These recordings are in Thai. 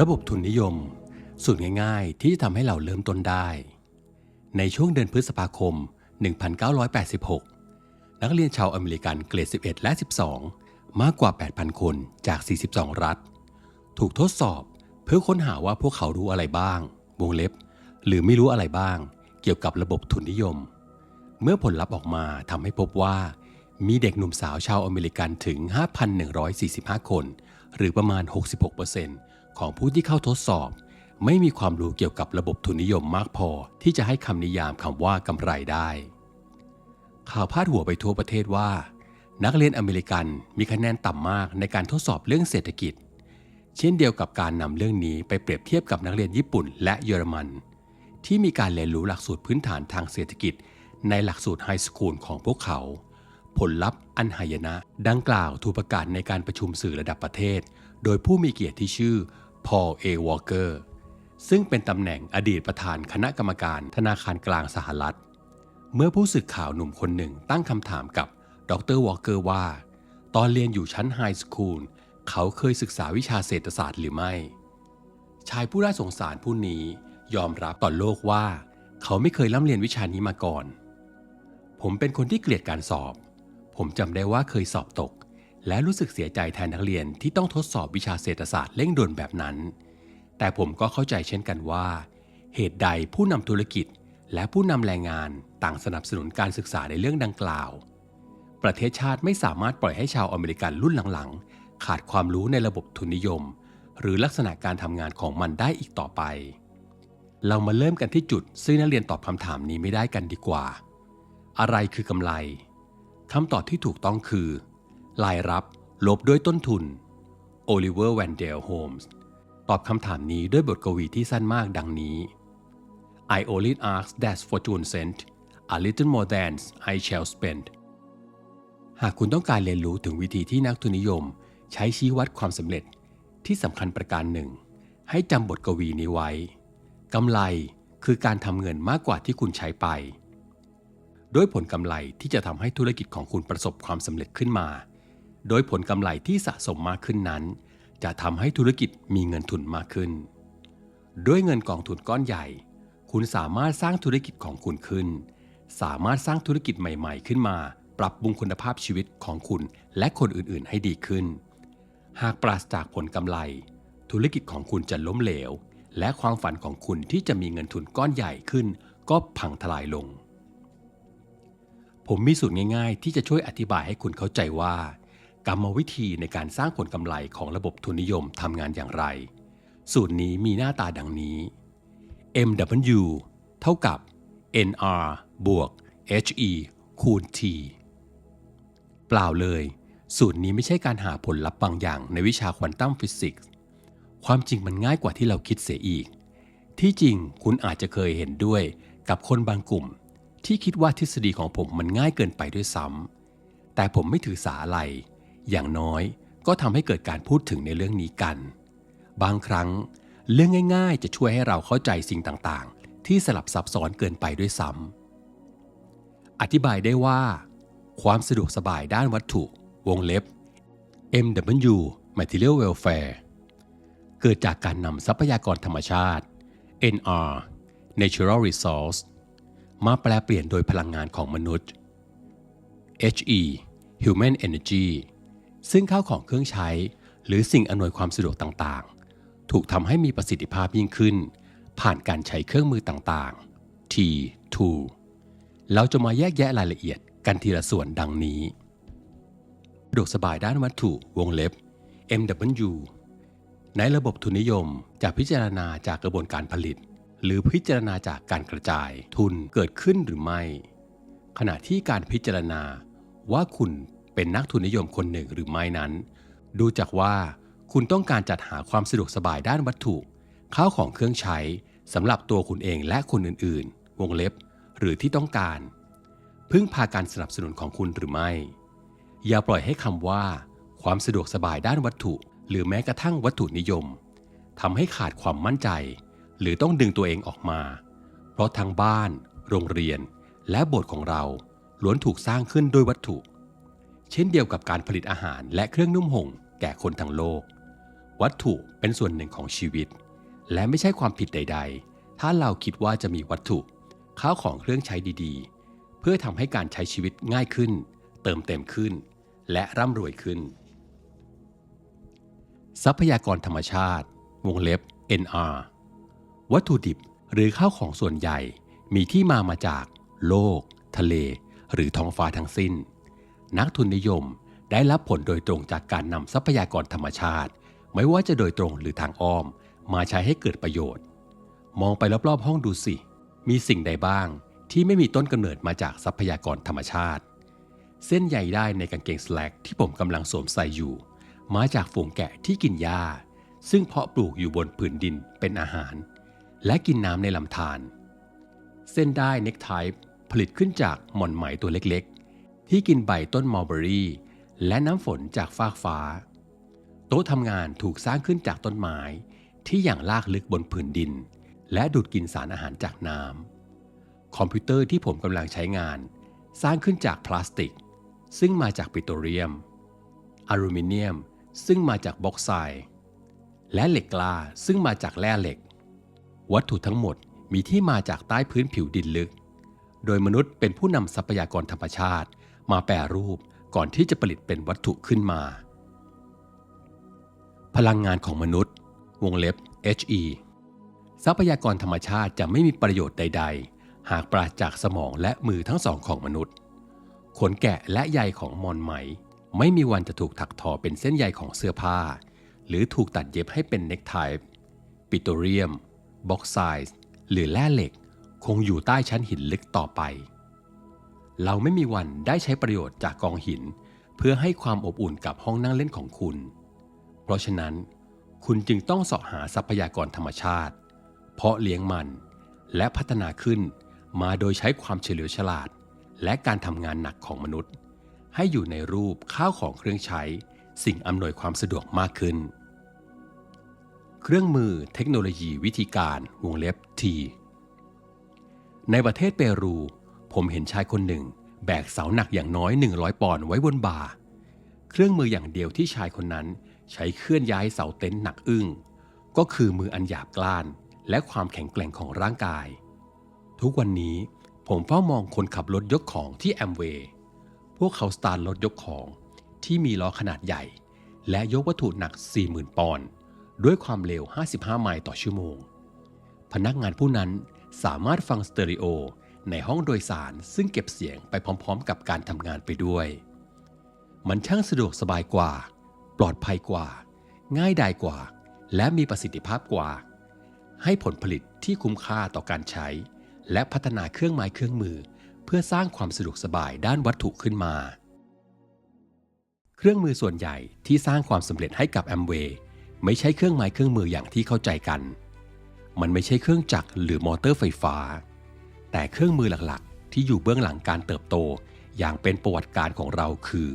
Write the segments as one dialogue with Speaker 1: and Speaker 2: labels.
Speaker 1: ระบบทุนนิยม สูตรง่ายๆ ที่จะทำให้เราเริ่มต้นได้ ในช่วงเดือนพฤษภาคม 1986 นักเรียนชาวอเมริกันเกรด 11 และ 12 มากกว่า 8,000 คนจาก 42 รัฐ ถูกทดสอบเพื่อค้นหาว่าพวกเขารู้อะไรบ้าง วงเล็บ หรือไม่รู้อะไรบ้าง เกี่ยวกับระบบทุนนิยม เมื่อผลลัพธ์ออกมาทำให้พบว่า มีเด็กหนุ่มสาวชาวอเมริกันถึง 5,145 คน หรือประมาณ 66% ของผู้ที่เข้าทดสอบ ไม่มีความรู้เกี่ยวกับระบบทุนนิยมมากพอที่จะให้คำนิยามคำว่ากำไรได้ ข่าวพาดหัวไปทั่วประเทศว่า นักเรียนอเมริกันมีคะแนนต่ำมากในการทดสอบเรื่องเศรษฐกิจ เช่นเดียวกับการนำเรื่องนี้ไปเปรียบเทียบกับนักเรียนญี่ปุ่นและเยอรมัน ที่มีการเรียนรู้หลักสูตรพื้นฐานทางเศรษฐกิจ ในหลักสูตรไฮสคูลของพวกเขาผลลัพธ์อันหายนะ ดังกล่าวถูกประกาศในการประชุมสื่อระดับประเทศ โดยผู้มีเกียรติที่ชื่อ พอล เอวอลเกอร์ ซึ่งเป็นตำแหน่งอดีตประธานคณะกรรมการธนาคารกลางสหรัฐ เมื่อผู้สื่อข่าวหนุ่มคนหนึ่งตั้งคำถามกับดรวอลเกอร์ว่า ตอนเรียนอยู่ชั้นไฮสคูลเขาเคยศึกษาวิชาเศรษฐศาสตร์หรือไม่ ชายผู้น่าสงสารผู้นี้ยอมรับต่อโลกว่า เขาไม่เคยร่ำเรียนวิชานี้มาก่อน ผมเป็นคนที่เกลียดการสอบ ผมจำได้ว่าเคยสอบตก และรู้สึกเสียใจแทนนักเรียนที่ต้องทดสอบวิชาเศรษฐศาสตร์เร่งด่วนแบบนั้น แต่ผมก็เข้าใจเช่นกันว่า เหตุใดผู้นำธุรกิจ และผู้นำแรงงานต่างสนับสนุนการศึกษาในเรื่องดังกล่าว ประเทศชาติไม่สามารถปล่อยให้ชาวอเมริกันรุ่นหลังๆ ขาดความรู้ในระบบทุนนิยม หรือลักษณะการทำงานของมันได้อีกต่อไป เรามาเริ่มกันที่จุดซึ่งนักเรียนตอบคำถามนี้ไม่ได้กันดีกว่า อะไรคือกำไรคำตอบที่ถูกต้องคือ รายรับลบด้วยต้นทุนโอลิเวอร์แวนเดลโฮมส์ตอบคำถามนี้ด้วยบทกวีที่สั้นมากดังนี้ I only ask that fortune sent a little more than I shall spend หากคุณต้องการเรียนรู้ถึงวิธีที่นักทุนนิยม ใช้ชี้วัดความสำเร็จที่สำคัญประการหนึ่ง ให้จำบทกวีนี้ไว้กำไรคือการทำเงินมากกว่าที่คุณใช้ไป ด้วยผลกำไรที่จะทำให้ธุรกิจของคุณประสบความสำเร็จขึ้นมา โดยผลกำไรที่สะสมมากขึ้นนั้น จะทำให้ธุรกิจมีเงินทุนมากขึ้น ด้วยเงินกองทุนก้อนใหญ่ คุณสามารถสร้างธุรกิจของคุณขึ้น สามารถสร้างธุรกิจใหม่ๆ ขึ้นมา ปรับปรุงคุณภาพชีวิตของคุณและคนอื่นๆ ให้ดีขึ้น หากปราศจากผลกำไร ธุรกิจของคุณจะล้มเหลว และความฝันของคุณที่จะมีเงินทุนก้อนใหญ่ขึ้น ก็พังทลายลง ผมมีสูตรง่าย ๆ ที่จะช่วยอธิบายให้คุณเข้าใจว่า กรรมวิธีในการสร้างผลกำไรของระบบทุนนิยมทำงานอย่างไร สูตรนี้มีหน้าตาดังนี้ MW เท่ากับ NR บวก HE คูณ T เปล่าเลย สูตรนี้ไม่ใช่การหาผลลัพธ์บางอย่างในวิชาควอนตัมฟิสิกส์ ความจริงมันง่ายกว่าที่เราคิดเสียอีก ที่จริงคุณอาจจะเคยเห็นด้วยกับคนบางกลุ่ม ที่คิดว่าทฤษฎีของผมมันง่ายเกินไปด้วยซ้ำแต่ผมไม่ถือสาอะไร อย่างน้อยก็ทำให้เกิดการพูดถึงในเรื่องนี้กัน บางครั้งเรื่องง่าย ๆ จะช่วยให้เราเข้าใจสิ่งต่างๆ ที่สลับซับซ้อนเกินไปด้วยซ้ำอธิบายได้ว่า ความสะดวกสบายด้านวัตถุวงเล็บ MW Material Welfare เกิดจากการนำทรัพยากรธรรมชาติ NR Natural Resource มาแปลเปลี่ยนโดยพลังงานของมนุษย์ HE Human Energy ซึ่งข้าวของเครื่องใช้ หรือสิ่งอำนวยความสะดวกต่างๆ ถูกทำให้มีประสิทธิภาพยิ่งขึ้น ผ่านการใช้เครื่องมือต่างๆ T two เราจะมาแยกแยะรายละเอียดกันทีละส่วนดังนี้สะดวกสบายด้านวัตถุวงเล็บ MW ในระบบทุนนิยมจะพิจารณาจากกระบวนการผลิต หรือพิจารณาจากการกระจายทุนเกิดขึ้นหรือไม่ ขณะที่การพิจารณาว่าคุณ เป็นนักทุนนิยมคนหนึ่งหรือไม่นั้น ดูจากว่าคุณต้องการจัดหาความสะดวกสบายด้านวัตถุข้าวของเครื่องใช้สำหรับตัวคุณเองและคนอื่นๆ วงเล็บ หรือที่ต้องการ พึ่งพาการสนับสนุนของคุณหรือไม่ อย่าปล่อยให้คำว่า ความสะดวกสบายด้านวัตถุ หรือแม้กระทั่งวัตถุนิยมทำให้ขาดความมั่นใจ หรือต้องดึงตัวเองออกมา เพราะทั้งบ้าน โรงเรียน และโบสถ์ของเราล้วนถูกสร้างขึ้นด้วยวัตถุ เช่นเดียวกับการผลิตอาหารและเครื่องนุ่มห่มแก่คนทั้งโลก วัตถุเป็นส่วนหนึ่งของชีวิต และไม่ใช่ความผิดใด ๆ ถ้าเราคิดว่าจะมีวัตถุข้าวของเครื่องใช้ดีๆ เพื่อทำให้การใช้ชีวิตง่ายขึ้น เติมเต็มขึ้น และร่ำรวยขึ้น ทรัพยากรธรรมชาติ วงเล็บ NR วัตถุดิบหรือข้าวของส่วนใหญ่มีที่มามาจาก โลก ทะเล หรือท้องฟ้าทั้งสิ้น นักทุนนิยม ได้รับผลโดยตรงจากการนำทรัพยากรธรรมชาติ ไม่ว่าจะโดยตรงหรือทางอ้อม มาใช้ให้เกิดประโยชน์ มองไปรอบๆห้องดูสิ มีสิ่งใดบ้างที่ไม่มีต้นกำเนิดมาจากทรัพยากรธรรมชาติ เส้นใยได้ในกางเกงสแลกที่ผมกำลังสวมใส่อยู่ มาจากฝูงแกะที่กินหญ้า ซึ่งเพาะปลูกอยู่บนผืนดินเป็นอาหาร และกินน้ำในลำธารเส้นได้เน็กไทป์ผลิตขึ้นจากหม่อนไหมตัวเล็ก ที่กินใบต้นมอลเบอรี่ และน้ำฝนจากฟากฟ้า โต๊ะทำงานถูกสร้างขึ้นจากต้นไม้ที่อย่างลากลึกบนผืนดิน และดูดกินสารอาหารจากน้ำคอมพิวเตอร์ที่ผมกำลังใช้งาน สร้างขึ้นจากพลาสติก ซึ่งมาจากปิโตรเลียม อลูมิเนียม ซึ่งมาจากบ็อกไซด์และเหล็กกล้าซึ่งมาจากแร่เหล็ก วัตถุทั้งหมดมีที่มาจากใต้พื้นผิวดินลึก โดยมนุษย์เป็นผู้นำทรัพยากรธรรมชาติ มาแปรรูปก่อนที่จะผลิตเป็นวัตถุขึ้นมา พลังงานของมนุษย์ วงเล็บ HE ทรัพยากรธรรมชาติจะไม่มีประโยชน์ใด ๆ หากปราศจากสมองและมือทั้งสองของมนุษย์ ขนแกะและใยของมอนไหม ไม่มีวันจะถูกถักทอเป็นเส้นใยของเสื้อผ้า หรือถูกตัดเย็บให้เป็นเน็กไทปิโตรเลียมบ็อกไซส์หรือแร่เหล็ก คงอยู่ใต้ชั้นหินลึกต่อไป เราไม่มีวันได้ใช้ประโยชน์จากกองหิน เพื่อให้ความอบอุ่นกับห้องนั่งเล่นของคุณ เพราะฉะนั้นคุณจึงต้องเสาะหาทรัพยากรธรรมชาติ เพาะเลี้ยงมันและพัฒนาขึ้นมาโดยใช้ความเฉลียวฉลาด และการทำงานหนักของมนุษย์ ให้อยู่ในรูปข้าวของเครื่องใช้ สิ่งอำนวยความสะดวกมากขึ้น เครื่องมือเทคโนโลยีวิธีการวงเล็บ T ในประเทศเปรู ผมเห็นชายคนหนึ่ง แบกเสาหนักอย่างน้อย 100 ปอนด์ไว้บนบ่า เครื่องมืออย่างเดียวที่ชายคนนั้น ใช้เคลื่อนย้ายเสาเต็นท์หนักอึ้ง ก็คือมืออันหยาบกล้าน และความแข็งแกร่งของร่างกาย ทุกวันนี้ผมเฝ้ามองคนขับรถยกของที่แอมเวย์ พวกเขาสตาร์ทรถยกของที่มีล้อขนาดใหญ่ และยกวัตถุหนัก 40,000 ปอนด์ด้วยความเร็ว 55 ไมล์ต่อชั่วโมง พนักงานผู้นั้นสามารถฟังสเตอริโอ ในห้องโดยสารซึ่งเก็บเสียงไปพร้อม ๆ กับการทำงานไปด้วย มันช่างสะดวกสบายกว่า ปลอดภัยกว่า ง่ายดายกว่า และมีประสิทธิภาพกว่า ให้ผลผลิตที่คุ้มค่าต่อการใช้ และพัฒนาเครื่องไม้เครื่องมือ เพื่อสร้างความสะดวกสบายด้านวัตถุขึ้นมา เครื่องมือส่วนใหญ่ที่สร้างความสำเร็จให้กับแอมเวย์ไม่ใช่เครื่องไม้เครื่องมืออย่างที่เข้าใจกัน มันไม่ใช่เครื่องจักรหรือมอเตอร์ไฟฟ้า แต่เครื่องมือหลักๆ ที่อยู่เบื้องหลังการเติบโต อย่างเป็นประวัติการของเราคือ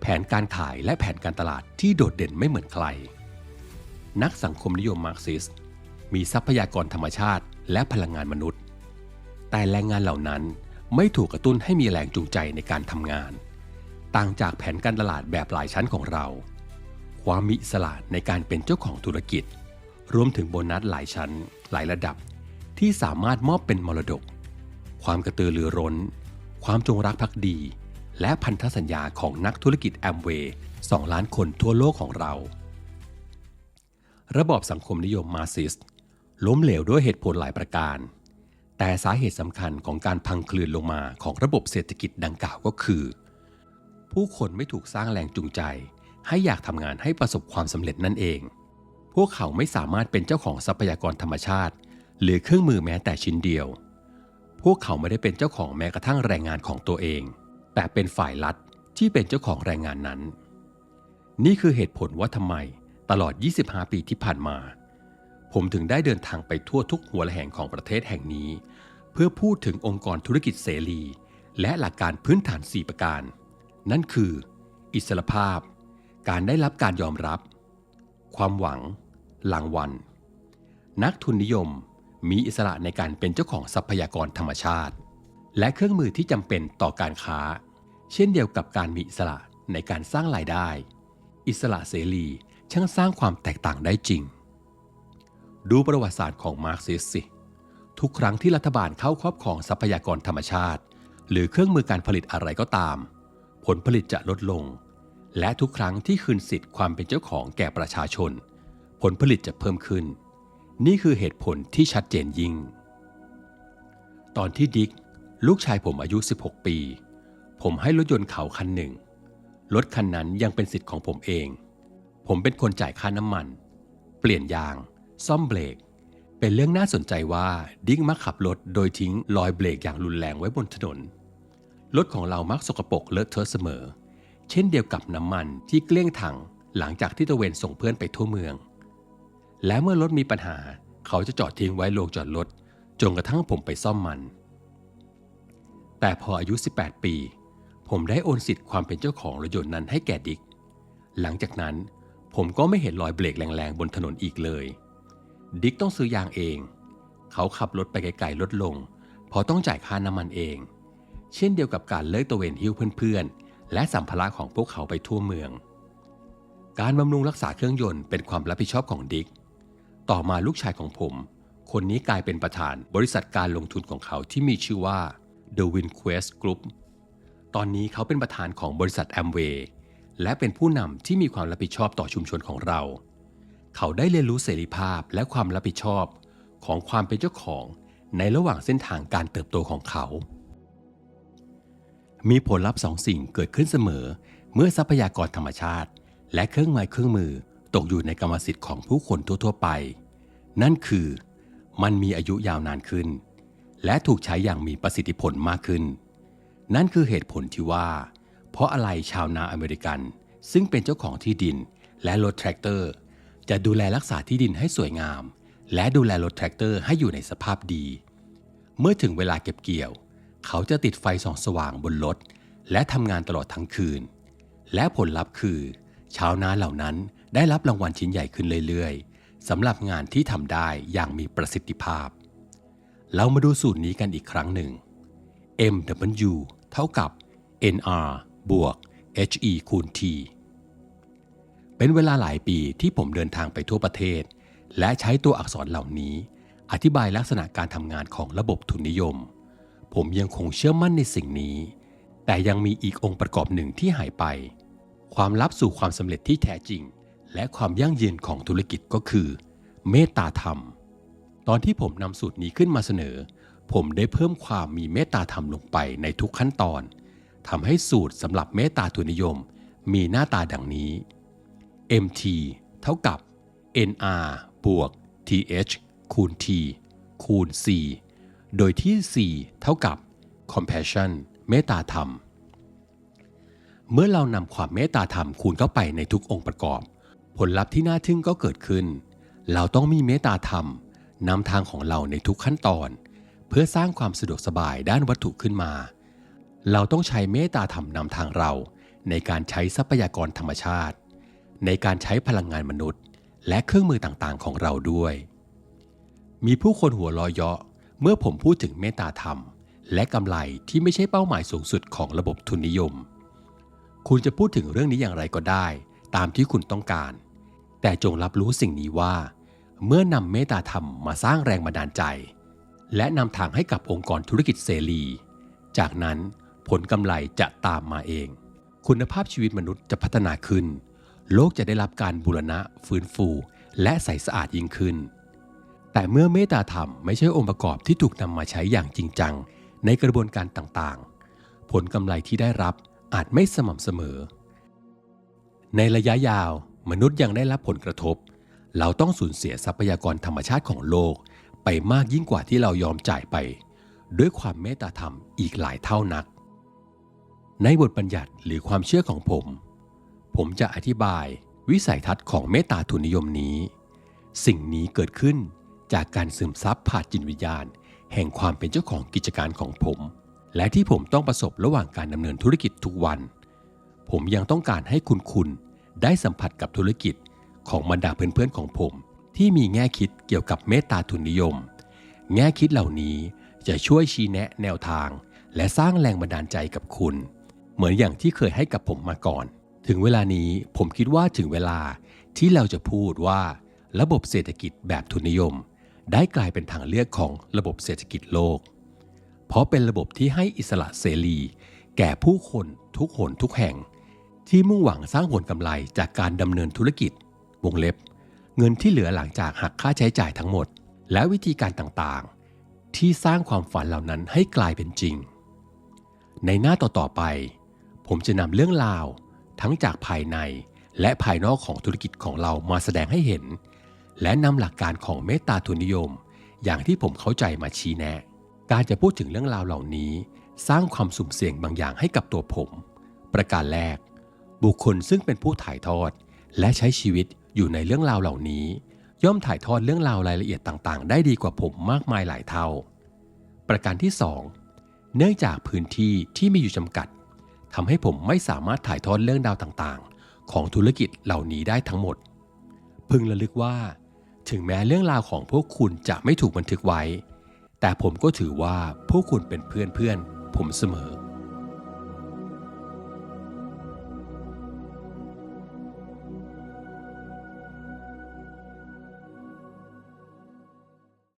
Speaker 1: แผนการขายและแผนการตลาดที่โดดเด่นไม่เหมือนใคร นักสังคมนิยมมาร์กซิสมีทรัพยากรธรรมชาติและพลังงานมนุษย์ แต่แรงงานเหล่านั้นไม่ถูกกระตุ้นให้มีแรงจูงใจในการทำงาน ต่างจากแผนการตลาดแบบหลายชั้นของเรา ความมีอิสระในการเป็นเจ้าของธุรกิจ รวมถึงโบนัสหลายชั้นหลายระดับ ที่สามารถมอบเป็นมรดก ความกระตือรือร้น ความจงรักภักดี และพันธสัญญาของนักธุรกิจแอมเวย์2ล้านคนทั่วโลกของเรา ระบอบสังคมนิยมมาซิสต์ล้มเหลวด้วยเหตุผลหลายประการ แต่สาเหตุสำคัญของการพังคลืนลงมาของระบบเศรษฐกิจดังกล่าวก็คือ ผู้คนไม่ถูกสร้างแรงจูงใจ ให้อยากทำงานให้ประสบความสำเร็จนั่นเอง พวกเขาไม่สามารถเป็นเจ้าของทรัพยากรธรรมชาติ หรือเครื่องมือแม้แต่ชิ้นเดียว พวกเขาไม่ได้เป็นเจ้าของแม้กระทั่งแรงงานของตัวเอง แต่เป็นฝ่ายรัฐที่เป็นเจ้าของแรงงานนั้น นี่คือเหตุผลว่าทำไมตลอด 25 ปีที่ผ่านมา ผมถึงได้เดินทางไปทั่วทุกหัวแห่งของประเทศแห่งนี้ เพื่อพูดถึงองค์กรธุรกิจเสรี และหลักการพื้นฐาน 4 ประการ นั่นคือ อิสรภาพ การได้รับการยอมรับ ความหวังหลังวัน นักทุนนิยม มีอิสระในการเป็นเจ้าของทรัพยากรธรรมชาติ และเครื่องมือที่จำเป็นต่อการค้า เช่นเดียวกับการมีอิสระในการสร้างรายได้ อิสระเสรีช่างสร้างความแตกต่างได้จริง ดูประวัติศาสตร์ของมาร์กซิสสิ ทุกครั้งที่รัฐบาลเข้าครอบครองทรัพยากรธรรมชาติ หรือเครื่องมือการผลิตอะไรก็ตาม ผลผลิตจะลดลง และทุกครั้งที่คืนสิทธิ์ความเป็นเจ้าของแก่ประชาชน ผลผลิตจะเพิ่มขึ้น นี่คือเหตุผลที่ชัดเจนยิ่ง ตอนที่ดิกลูกชายผมอายุ 16 ปี ผมให้รถยนต์เขาคันหนึ่ง รถคันนั้นยังเป็นสิทธิ์ของผมเอง ผมเป็นคนจ่ายค่าน้ำมัน เปลี่ยนยาง ซ่อมเบรก เป็นเรื่องน่าสนใจว่าดิกมักขับรถโดยทิ้งรอยเบรกอย่างรุนแรงไว้บนถนน รถของเรามักสกปรกเลอะเทอะเสมอ เช่นเดียวกับน้ำมันที่เกลี้ยงถังหลังจากที่ตะเวนส่งเพื่อนไปทั่วเมือง และเมื่อรถมีปัญหา เขาจะจอดทิ้งไว้โรงจอดรถจนกระทั่งผมไปซ่อมมัน แต่พออายุ 18 ปี ผมได้โอนสิทธิ์ความเป็นเจ้าของรถยนต์นั้นให้แก่ดิก หลังจากนั้นผมก็ไม่เห็นรอยเบรกแรงๆบนถนนอีกเลย ดิกต้องซื้อยางเอง เขาขับรถไปไกลๆลดลง เพราะต้องจ่ายค่าน้ำมันเอง เช่นเดียวกับการเลิกตะเวนหิ้วเพื่อนๆ และสัมภาระของพวกเขาไปทั่วเมือง การบำรุงรักษาเครื่องยนต์เป็นความรับผิดชอบของดิก ต่อมาลูกชายของผม คนนี้กลายเป็นประธานบริษัทการลงทุนของเขาที่มีชื่อว่า The Winquest Group ตอนนี้เขาเป็นประธานของบริษัท Amway และเป็นผู้นำที่มีความรับผิดชอบต่อชุมชนของเรา เขาได้เรียนรู้เสรีภาพและความรับผิดชอบของความเป็นเจ้าของในระหว่างเส้นทางการเติบโตของเขา มีผลลัพธ์สองสิ่งเกิดขึ้นเสมอเมื่อทรัพยากรธรรมชาติ และเครื่องไม้เครื่องมือ ตกอยู่ในกรรมสิทธิ์ของผู้คนทั่วๆไป นั่นคือมันมีอายุยาวนานขึ้น และถูกใช้อย่างมีประสิทธิผลมากขึ้น นั่นคือเหตุผลที่ว่า เพราะอะไรชาวนาอเมริกัน ซึ่งเป็นเจ้าของที่ดินและรถแทรกเตอร์ จะดูแลรักษาที่ดินให้สวยงาม และดูแลรถแทรกเตอร์ให้อยู่ในสภาพดี เมื่อถึงเวลาเก็บเกี่ยว เขาจะติดไฟส่องสว่างบนรถและทำงานตลอดทั้งคืน และผลลัพธ์คือ ชาวนาเหล่านั้น ได้รับรางวัลชิ้นใหญ่ขึ้นเรื่อยๆสำหรับงานที่ทำได้อย่างมีประสิทธิภาพ เรามาดูสูตรนี้กันอีกครั้งหนึ่ง MW เท่ากับ NR บวก HE คูณ T เป็นเวลาหลายปีที่ผมเดินทางไปทั่วประเทศ และใช้ตัวอักษรเหล่านี้ อธิบายลักษณะการทำงานของระบบทุนนิยม ผมยังคงเชื่อมั่นในสิ่งนี้ แต่ยังมีอีกองค์ประกอบหนึ่งที่หายไป ความลับสู่ความสำเร็จที่แท้จริง และความยั่งยืนของธุรกิจก็คือ เมตตาธรรม ตอนที่ผมนำสูตรนี้ขึ้นมาเสนอ ผมได้เพิ่มความมีเมตตาธรรมลงไปในทุกขั้นตอนทำให้สูตรสำหรับเมตตาทุนนิยม มีหน้าตาดังนี้ MT เท่ากับ NR บวก TH คูณ T คูณ C โดยที่ C เท่ากับ compassion เมตตาธรรม เมื่อเรานำความเมตตาธรรมคูณเข้าไปในทุกองค์ประกอบ ผลลัพธ์ที่น่าทึ่งก็เกิดขึ้น เราต้องมีเมตตาธรรมนำทางของเราในทุกขั้นตอน เพื่อสร้างความสะดวกสบายด้านวัตถุขึ้นมา เราต้องใช้เมตตาธรรมนำทางเรา ในการใช้ทรัพยากรธรรมชาติ ในการใช้พลังงานมนุษย์ และเครื่องมือต่างๆ ของเราด้วย มีผู้คนหัวเรอยเยาะเมื่อผมพูดถึงเมตตาธรรม และกำไรที่ไม่ใช่เป้าหมายสูงสุดของระบบทุนนิยม คุณจะพูดถึงเรื่องนี้อย่างไรก็ได้ ตามที่คุณต้องการ แต่จงรับรู้สิ่งนี้ว่า เมื่อนำเมตตาธรรมมาสร้างแรงบันดาลใจ และนำทางให้กับองค์กรธุรกิจเสรี จากนั้นผลกำไรจะตามมาเอง คุณภาพชีวิตมนุษย์จะพัฒนาขึ้น โลกจะได้รับการบูรณะ ฟื้นฟู และใสสะอาดยิ่งขึ้น แต่เมื่อเมตตาธรรมไม่ใช่องค์ประกอบที่ถูกนำมาใช้อย่างจริงจัง ในกระบวนการต่างๆ ผลกำไรที่ได้รับอาจไม่สม่ำเสมอ ในระยะยาว มนุษย์ยังได้รับผลกระทบ เราต้องสูญเสียทรัพยากรธรรมชาติของโลก ไปมากยิ่งกว่าที่เรายอมจ่ายไป ด้วยความเมตตาธรรมอีกหลายเท่านัก ในบทบัญญัติหรือความเชื่อของผม ผมจะอธิบายวิสัยทัศน์ของเมตตาทุนนิยมนี้ สิ่งนี้เกิดขึ้นจากการซึมซับผ่านจิตวิญญาณ แห่งความเป็นเจ้าของกิจการของผม และที่ผมต้องประสบระหว่างการดำเนินธุรกิจทุกวัน ผมยังต้องการให้คุณคุณ ได้สัมผัสกับธุรกิจของบรรดาเพื่อนๆของผม ที่มีแง่คิดเกี่ยวกับเมตตาทุนนิยม แง่คิดเหล่านี้จะช่วยชี้แนะแนวทาง และสร้างแรงบันดาลใจกับคุณ เหมือนอย่างที่เคยให้กับผมมาก่อน ถึงเวลานี้ผมคิดว่าถึงเวลาที่เราจะพูดว่า ระบบเศรษฐกิจแบบทุนนิยม ได้กลายเป็นทางเลือกของระบบเศรษฐกิจโลก เพราะเป็นระบบที่ให้อิสระเสรี แก่ผู้คนทุกหนทุกแห่ง ที่มุ่งหวังสร้างผลกำไรจากการดำเนินธุรกิจ วงเล็บ เงินที่เหลือหลังจากหักค่าใช้จ่ายทั้งหมด และวิธีการต่างๆ ที่สร้างความฝันเหล่านั้นให้กลายเป็นจริง ในหน้าต่อๆไป ผมจะนำเรื่องราว ทั้งจากภายในและภายนอกของธุรกิจของเรามาแสดงให้เห็น และนำหลักการของเมตตาทุนนิยม อย่างที่ผมเข้าใจมาชี้แนะ การจะพูดถึงเรื่องราวเหล่านี้ สร้างความสุ่มเสี่ยงบางอย่างให้กับตัวผม ประการแรก บุคคลซึ่งเป็นผู้ถ่ายทอด และใช้ชีวิตอยู่ในเรื่องราวเหล่านี้ ย่อมถ่ายทอดเรื่องราวรายละเอียดต่างๆ ได้ดีกว่าผมมากมายหลายเท่า ประการที่ 2 เนื่องจากพื้นที่ที่มีอยู่จำกัดทำให้ผมไม่สามารถถ่ายทอดเรื่องราวต่างๆ ของธุรกิจเหล่านี้ได้ทั้งหมด พึงระลึกว่า ถึงแม้เรื่องราวของพวกคุณจะไม่ถูกบันทึกไว้ แต่ผมก็ถือว่าพวกคุณเป็นเพื่อนๆผมเสมอ